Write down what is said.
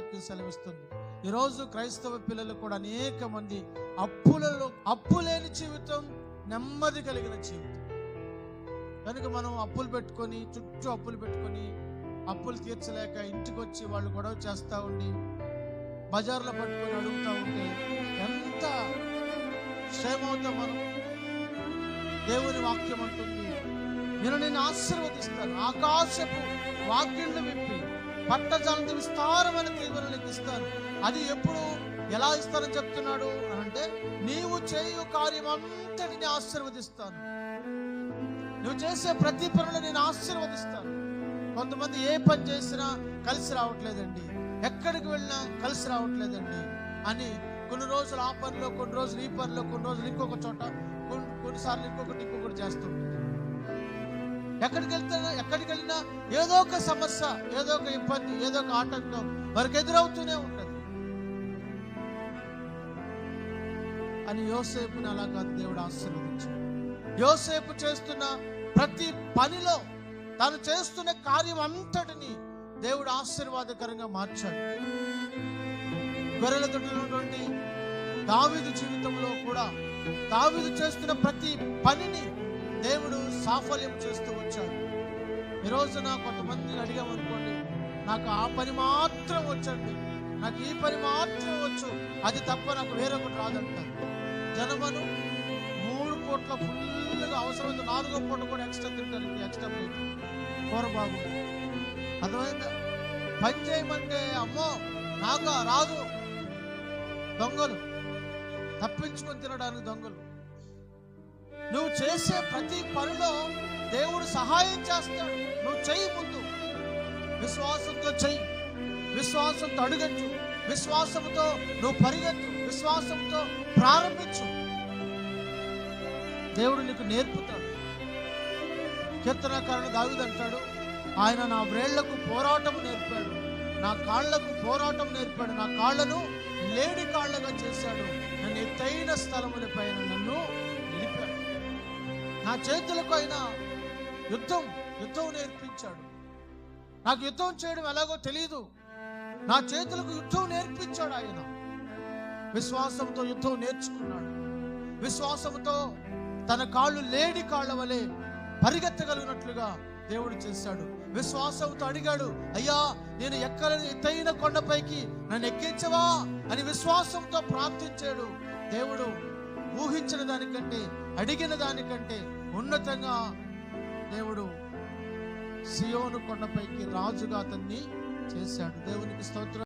వాక్యం సెలవిస్తుంది. ఈరోజు క్రైస్తవ పిల్లలు కూడా అనేక మంది అప్పులలో అప్పు లేని జీవితం నెమ్మది కలిగిన జీవితం. కనుక మనం అప్పులు పెట్టుకొని చుట్టూ అప్పులు పెట్టుకొని అప్పులు తీర్చలేక ఇంటికి వచ్చి వాళ్ళు గొడవ చేస్తూ ఉండి బజార్లో పట్టుకొని అడుగుతూ ఉంటే ఎంత క్షేమవుతాం మనం? దేవుని వాక్యం అంటుంది. నేను నేను ఆశీర్వదిస్తాను ఆకాశపు వాక్యులను విప్పి పట్టజాలతో విస్తారమైన తీవ్ర ఇస్తాను అది ఎప్పుడు ఎలా ఇస్తానని చెప్తున్నాడు అని అంటే నీవు చేయు కార్యం అంతటిని ఆశీర్వదిస్తాను. నువ్వు చేసే ప్రతి పనులు నేను ఆశీర్వదిస్తాను. కొంతమంది ఏ పని చేసినా కలిసి రావట్లేదండి. ఎక్కడికి వెళ్ళినా కలిసి రావట్లేదండి అని కొన్ని రోజులు ఆ పనిలో కొన్ని రోజులు ఈ పనిలో కొన్ని రోజులు ఇంకొక చోట కొన్ని కొన్నిసార్లు ఇంకొకటి ఇంకొకటి చేస్తుంటారు ఎక్కడికి వెళ్తా ఎక్కడికి వెళ్ళినా ఏదో ఒక సమస్య ఏదో ఒక ఇబ్బంది ఏదో ఒక ఆటంకం వారికి ఎదురవుతూనే ఉంటుంది. అని యోసేపుని అలాగా దేవుడు ఆశీర్వదించాడు. యోసేపు చేస్తున్న ప్రతి పనిలో తాను చేస్తున్న కార్యం అంతటిని దేవుడు ఆశీర్వాదకరంగా మార్చాడు. గొర్రెల తొట్టినటువంటి దావిదు జీవితంలో కూడా దావిదు చేస్తున్న ప్రతి పనిని దేవుడు సాఫల్యం చేస్తూ వచ్చాడు. ఈ రోజున కొంతమందిని అడిగామనుకోండి నాకు ఆ పని మాత్రం వచ్చండి నాకు ఈ పని మాత్రం వచ్చు అది తప్ప నాకు వేరొకటి రాదంటారు. జనమను మూడు పూట్ల ఫుల్గా అవసరమైతే నాలుగో పూట కూడా ఎక్స్ట్రా తింటారు ఎక్స్ట్రా ప్లేట్. కూర బాగుంది. అర్థమైందా? పని చేయమంటే అమ్మో నాకు రాదు. దొంగలు. తప్పించుకొని తినడానికి దొంగలు. నువ్వు చేసే ప్రతి పనిలో దేవుడు సహాయం చేస్తాడు. నువ్వు చెయ్యి ముందు. విశ్వాసంతో చెయ్యి. విశ్వాసంతో అడుగచ్చు. విశ్వాసంతో నువ్వు పరిగెత్తు. విశ్వాసంతో ప్రారంభించు. దేవుడు నీకు నేర్పుతాడు. కీర్తనకారుడు దావిదంటాడు ఆయన నా వ్రేళ్ళకు పోరాటం నేర్పాడు. నా కాళ్ళకు పోరాటం నేర్పాడు. నా కాళ్ళను లేడి కాళ్ళగా చేశాడు. నన్ను ఎత్తైన స్థలముల పైన నన్ను నా చేతులకు ఆయన యుద్ధం యుద్ధం నేర్పించాడు. నాకు యుద్ధం చేయడం ఎలాగో తెలియదు నా చేతులకు యుద్ధం నేర్పించాడు ఆయన. విశ్వాసంతో యుద్ధం నేర్చుకున్నాడు. విశ్వాసంతో తన కాళ్ళు లేడి కాళ్ళ వలె పరిగెత్తగలిగినట్లుగా దేవుడు చేశాడు. విశ్వాసంతో అడిగాడు అయ్యా నేను ఎక్కలేని ఎత్తైన కొండపైకి నన్ను ఎక్కించవా? అని విశ్వాసంతో ప్రార్థించాడు. దేవుడు ఊహించిన దానికంటే అడిగిన దానికంటే ఉన్నతంగా దేవుడు సియోను కొండపైకి రాజుగా అతన్ని చేశాడు. దేవునికి స్తోత్రం.